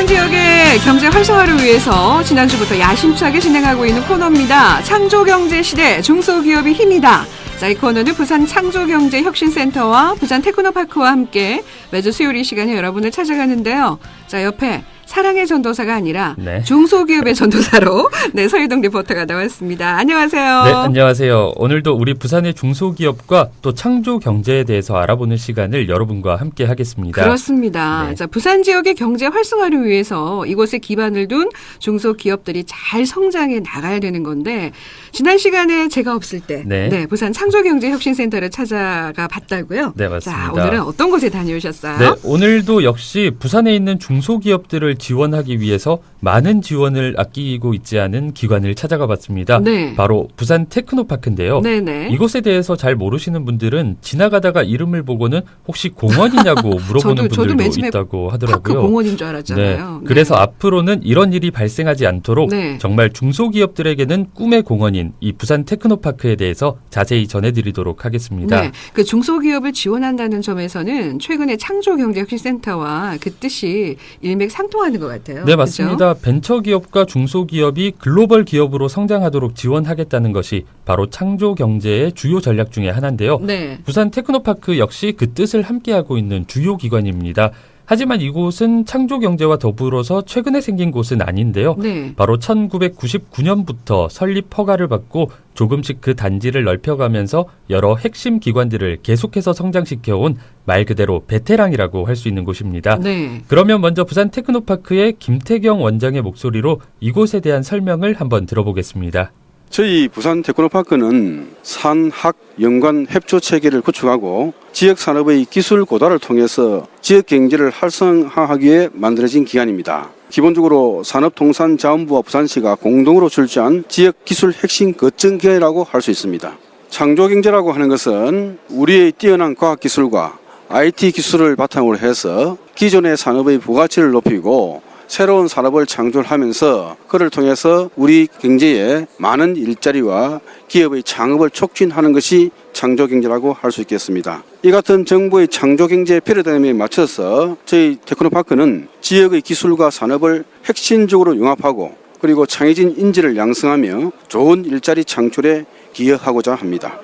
부산 지역의 경제 활성화를 위해서 지난주부터 야심차게 진행하고 있는 코너입니다. 창조경제 시대 중소기업이 힘이다. 자, 이 코너는 부산 창조경제혁신센터와 부산 테크노파크와 함께 매주 수요일 이 시간에 여러분을 찾아가는데요. 자, 옆에 사랑의 전도사가 아니라 네. 중소기업의 전도사로 네, 서희동 리포터가 나왔습니다. 안녕하세요. 네, 안녕하세요. 오늘도 우리 부산의 중소기업과 또 창조 경제에 대해서 알아보는 시간을 여러분과 함께 하겠습니다. 그렇습니다. 네. 자, 부산 지역의 경제 활성화를 위해서 이곳에 기반을 둔 중소기업들이 잘 성장해 나가야 되는 건데 지난 시간에 제가 없을 때 네. 부산 창조경제혁신센터를 찾아가 봤다고요. 네, 맞습니다. 자, 오늘은 어떤 곳에 다녀오셨어요? 네, 오늘도 역시 부산에 있는 중소기업들을 지원하기 위해서 많은 지원을 아끼고 있지 않은 기관을 찾아가 봤습니다. 네. 바로 부산 테크노파크인데요. 네네. 이곳에 대해서 잘 모르시는 분들은 지나가다가 이름을 보고는 혹시 공원이냐고 물어보는 저도- 저도 분들도 맨 처음에 있다고 파크 하더라고요. 공원인 줄 네. 알았잖아요. 그래서 앞으로는 이런 일이 발생하지 않도록 네. 정말 중소기업들에게는 꿈의 공원인 이 부산 테크노파크에 대해서 자세히 전해드리도록 하겠습니다. 네, 그 중소기업을 지원한다는 점에서는 최근에 창조경제혁신센터와 그 뜻이 일맥상통하는 것 같아요. 네? 맞습니다. 벤처기업과 중소기업이 글로벌 기업으로 성장하도록 지원하겠다는 것이 바로 창조 경제의 주요 전략 중의 하나인데요. 네. 부산 테크노파크 역시 그 뜻을 함께하고 있는 주요 기관입니다. 하지만 이곳은 창조 경제와 더불어서 최근에 생긴 곳은 아닌데요. 네. 바로 1999년부터 설립 허가를 받고 조금씩 그 단지를 넓혀가면서 여러 핵심 기관들을 계속해서 성장시켜온 말 그대로 베테랑이라고 할 수 있는 곳입니다. 네. 그러면 먼저 부산 테크노파크의 김태경 원장의 목소리로 이곳에 대한 설명을 한번 들어보겠습니다. 저희 부산 테크노파크는 산학 연관 협조 체계를 구축하고 지역 산업의 기술 고도를 통해서 지역 경제를 활성화하기 위해 만들어진 기관입니다. 기본적으로 산업통상자원부와 부산시가 공동으로 출자한 지역 기술 핵심 거점 기관이라고 할 수 있습니다. 창조 경제라고 하는 것은 우리의 뛰어난 과학 기술과 IT 기술을 바탕으로 해서 기존의 산업의 부가치를 높이고 새로운 산업을 창출하면서 그를 통해서 우리 경제에 많은 일자리와 기업의 창업을 촉진하는 것이 창조 경제라고 할 수 있겠습니다. 이 같은 정부의 창조 경제 패러다임에 맞춰서 저희 테크노파크는 지역의 기술과 산업을 핵심적으로 융합하고 그리고 창의진 인재를 양성하며 좋은 일자리 창출에 기여하고자 합니다.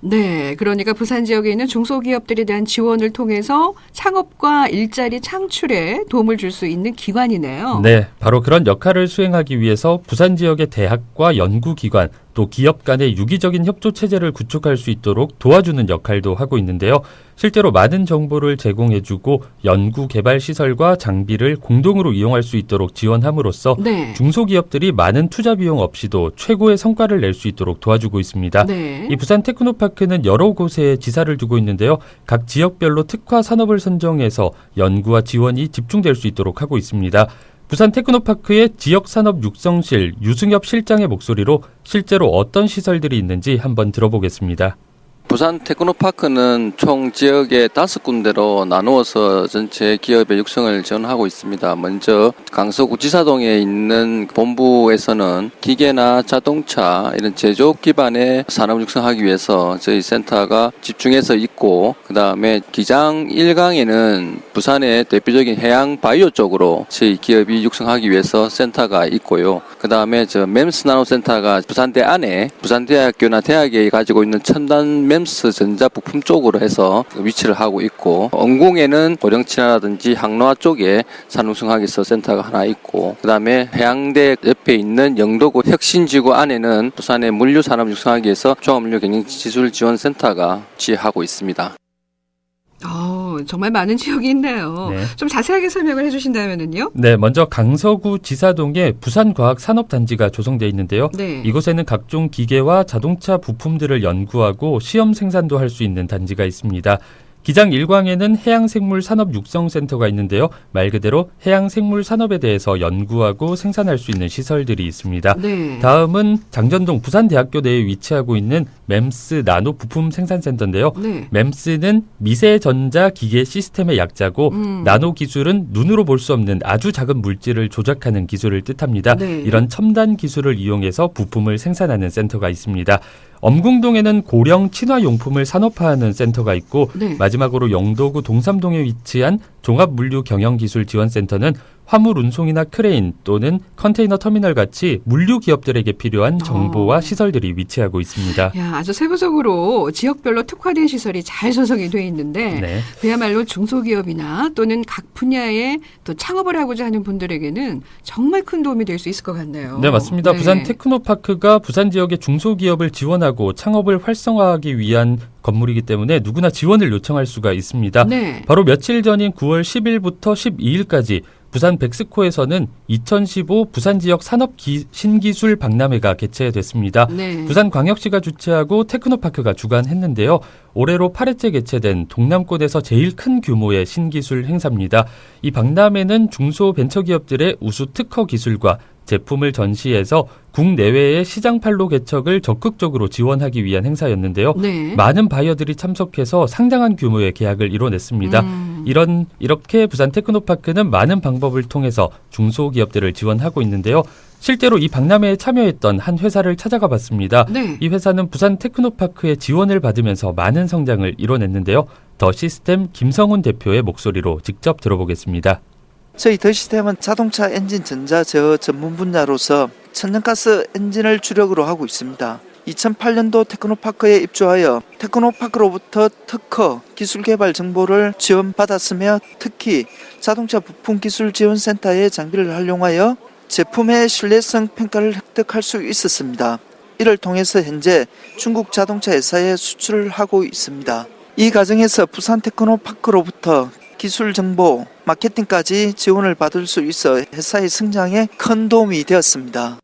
네, 그러니까 부산 지역에 있는 중소기업들에 대한 지원을 통해서 창업과 일자리 창출에 도움을 줄 수 있는 기관이네요. 네, 바로 그런 역할을 수행하기 위해서 부산 지역의 대학과 연구기관 또 기업 간의 유기적인 협조 체제를 구축할 수 있도록 도와주는 역할도 하고 있는데요. 실제로 많은 정보를 제공해주고 연구 개발 시설과 장비를 공동으로 이용할 수 있도록 지원함으로써 네. 중소기업들이 많은 투자 비용 없이도 최고의 성과를 낼 수 있도록 도와주고 있습니다. 네. 이 부산 테크노파크는 여러 곳에 지사를 두고 있는데요. 각 지역별로 특화 산업을 선정해서 연구와 지원이 집중될 수 있도록 하고 있습니다. 부산 테크노파크의 지역 산업 육성실 유승엽 실장의 목소리로 실제로 어떤 시설들이 있는지 한번 들어보겠습니다. 부산 테크노파크는 총 지역의 다섯 군데로 나누어서 전체 기업의 육성을 지원하고 있습니다. 먼저 강서구지사동에 있는 본부에서는 기계나 자동차 이런 제조업 기반의 산업 육성하기 위해서 저희 센터가 집중해서 있고 그 다음에 기장 1강에는 부산의 대표적인 해양 바이오 쪽으로 저희 기업이 육성하기 위해서 센터가 있고요. 그 다음에 저 mem스 나노 센터가 부산대 안에 부산대학교나 대학에 가지고 있는 첨단 mem스 전자 부품 쪽으로 해서 위치를 하고 있고 원궁에는 고령친화라든지 항로화 쪽에 산업육성학에서 센터가 하나 있고 그 다음에 해양대 옆에 있는 영도구 혁신지구 안에는 부산의 물류산업 육성학위에서 종합물류경영기술지원센터가 지휘하고 있습니다. 어, 정말 많은 지역이 있네요. 네. 좀 자세하게 설명을 해주신다면은요. 네, 먼저 강서구 지사동에 부산과학산업단지가 조성되어 있는데요. 네. 이곳에는 각종 기계와 자동차 부품들을 연구하고 시험 생산도 할 수 있는 단지가 있습니다. 기장 1광에는 해양생물산업육성센터가 있는데요. 말 그대로 해양생물산업에 대해서 연구하고 생산할 수 있는 시설들이 있습니다. 네. 다음은 장전동 부산대학교 내에 위치하고 있는 mem스 나노 부품 생산센터인데요. 네. mem스는 미세 전자 기계 시스템의 약자고 음. 나노 기술은 눈으로 볼 수 없는 아주 작은 물질을 조작하는 기술을 뜻합니다. 네. 이런 첨단 기술을 이용해서 부품을 생산하는 센터가 있습니다. 엄궁동에는 고령 친화 용품을 산업화하는 센터가 있고 네. 마지막 마지막으로 영도구 동삼동에 위치한 종합물류경영기술지원센터는 화물 운송이나 크레인 또는 컨테이너 터미널 같이 물류 기업들에게 필요한 정보와 어. 시설들이 위치하고 있습니다. 야, 아주 세부적으로 지역별로 특화된 시설이 잘 조성이 돼 있는데 네. 그야말로 중소기업이나 또는 각 분야에 또 창업을 하고자 하는 분들에게는 정말 큰 도움이 될 수 있을 것 같네요. 네, 맞습니다. 네. 부산 테크노파크가 부산 지역의 중소기업을 지원하고 창업을 활성화하기 위한 건물이기 때문에 누구나 지원을 요청할 수가 있습니다. 네. 바로 며칠 전인 9월 10일부터 12일까지 부산 백스코에서는 2015 부산 지역 산업 기- 신기술 박람회가 개최됐습니다. 네. 부산 광역시가 주최하고 테크노파크가 주관했는데요. 올해로 8회째 개최된 동남권에서 제일 큰 규모의 신기술 행사입니다. 이 박람회는 중소 벤처기업들의 우수 특허 기술과 제품을 전시해서 국내외의 시장 판로 개척을 적극적으로 지원하기 위한 행사였는데요. 네. 많은 바이어들이 참석해서 상당한 규모의 계약을 이뤄냈습니다. 음. 이런 이렇게 부산 테크노파크는 많은 방법을 통해서 중소기업들을 지원하고 있는데요. 실제로 이 박람회에 참여했던 한 회사를 찾아가 봤습니다. 네. 이 회사는 부산 테크노파크의 지원을 받으면서 많은 성장을 이뤄냈는데요. 더 시스템 김성훈 대표의 목소리로 직접 들어보겠습니다. 저희 더 시스템은 자동차 엔진 전자 제어 전문 분야로서 천연가스 엔진을 주력으로 하고 있습니다. 2008년도 테크노파크에 입주하여 테크노파크로부터 특허, 기술 개발 정보를 지원받았으며 특히 자동차 부품 기술 지원센터의 장비를 활용하여 제품의 신뢰성 평가를 획득할 수 있었습니다. 이를 통해서 현재 중국 자동차 회사에 수출을 하고 있습니다. 이 과정에서 부산 테크노파크로부터 기술 정보, 마케팅까지 지원을 받을 수 있어 회사의 성장에 큰 도움이 되었습니다.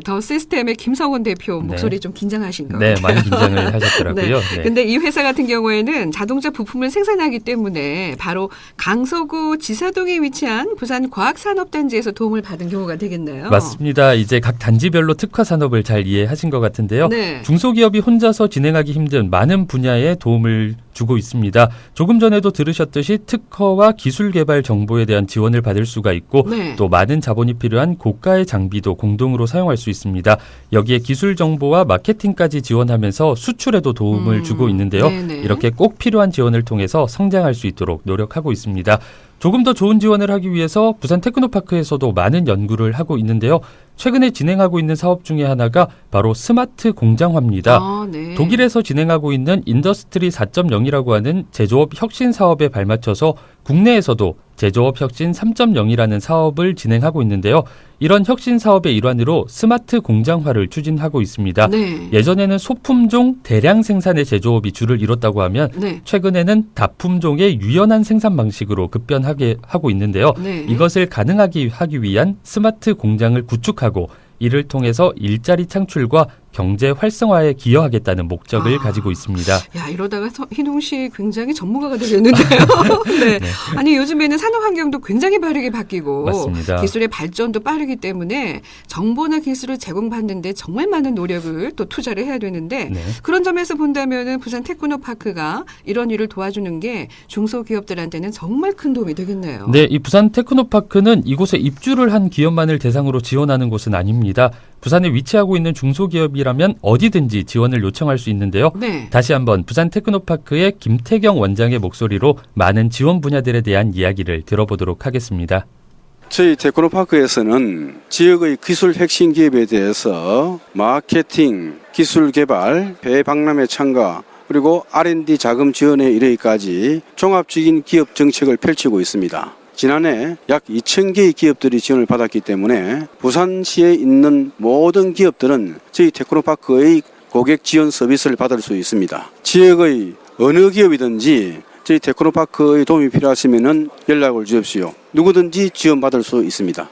네. 더 시스템의 김성원 대표 네. 목소리 좀 긴장하신 거. 네, 많이 긴장을 하셨더라고요. 네. 근데 이 회사 같은 경우에는 자동차 부품을 생산하기 때문에 바로 강서구 지사동에 위치한 부산 과학산업단지에서 도움을 받은 경우가 되겠네요. 맞습니다. 이제 각 단지별로 특화 산업을 잘 이해하신 것 같은데요. 네. 중소기업이 혼자서 진행하기 힘든 많은 분야에 도움을 주고 있습니다. 조금 전에도 들으셨듯이 특허와 기술 개발 정보에 대한 지원을 받을 수가 있고 네. 또 많은 자본이 필요한 고가의 장비도 공동으로 사용할 수 있습니다. 여기에 기술 정보와 마케팅까지 지원하면서 수출에도 도움을 음, 주고 있는데요. 네네. 이렇게 꼭 필요한 지원을 통해서 성장할 수 있도록 노력하고 있습니다. 조금 더 좋은 지원을 하기 위해서 부산 테크노파크에서도 많은 연구를 하고 있는데요. 최근에 진행하고 있는 사업 중에 하나가 바로 스마트 공장화입니다. 아, 네. 독일에서 진행하고 있는 인더스트리 4.0이라고 하는 제조업 혁신 사업에 발맞춰서 국내에서도 제조업 혁신 3.0이라는 사업을 진행하고 있는데요. 이런 혁신 사업의 일환으로 스마트 공장화를 추진하고 있습니다. 네. 예전에는 소품종 대량 생산의 제조업이 주를 이뤘다고 하면 네. 최근에는 다품종의 유연한 생산 방식으로 급변하게 하고 있는데요. 네. 이것을 가능하게 하기 위한 스마트 공장을 구축하고 이를 통해서 일자리 창출과 경제 활성화에 기여하겠다는 목적을 아. 가지고 있습니다. 야 이러다가 서- 희동 씨 굉장히 전문가가 되겠는데요. 네. 아니 요즘에는 산업 환경도 굉장히 빠르게 바뀌고 맞습니다. 기술의 발전도 빠르기 때문에 정보나 기술을 제공받는데 정말 많은 노력을 또 투자를 해야 되는데 네. 그런 점에서 본다면은 부산 테크노파크가 이런 일을 도와주는 게 중소기업들한테는 정말 큰 도움이 되겠네요. 네, 이 부산 테크노파크는 이곳에 입주를 한 기업만을 대상으로 지원하는 곳은 아닙니다. 부산에 위치하고 있는 중소기업이라면 어디든지 지원을 요청할 수 있는데요. 네. 다시 한번 부산 테크노파크의 김태경 원장의 목소리로 많은 지원 분야들에 대한 이야기를 들어보도록 하겠습니다. 저희 테크노파크에서는 지역의 기술 핵심 기업에 대해서 마케팅, 기술 개발, 대박람회 참가, 그리고 R&D 자금 지원에 이르기까지 종합적인 기업 정책을 펼치고 있습니다. 지난해 약 2,000개의 기업들이 지원을 받았기 때문에 부산시에 있는 모든 기업들은 저희 테크노파크의 고객 지원 서비스를 받을 수 있습니다. 지역의 어느 기업이든지 저희 테크노파크의 도움이 필요하시면 연락을 주십시오. 누구든지 지원받을 수 있습니다.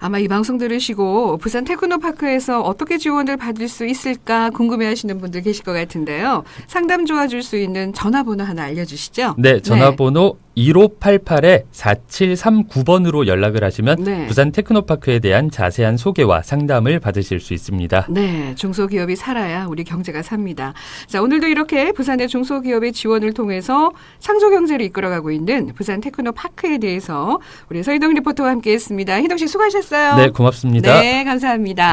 아마 이 방송 들으시고 부산 테크노파크에서 어떻게 지원을 받을 수 있을까 궁금해하시는 분들 계실 것 같은데요. 상담 도와줄 수 있는 전화번호 하나 알려주시죠. 네, 전화번호 1588-4739번으로 연락을 하시면 네. 부산 테크노파크에 대한 자세한 소개와 상담을 받으실 수 있습니다. 네, 중소기업이 살아야 우리 경제가 삽니다. 자, 오늘도 이렇게 부산의 중소기업의 지원을 통해서 창조 경제를 이끌어가고 있는 부산 테크노파크에 대해서 우리 서희동 리포터와 함께했습니다. 희동 씨 수고하셨어요. 네, 고맙습니다. 네, 감사합니다.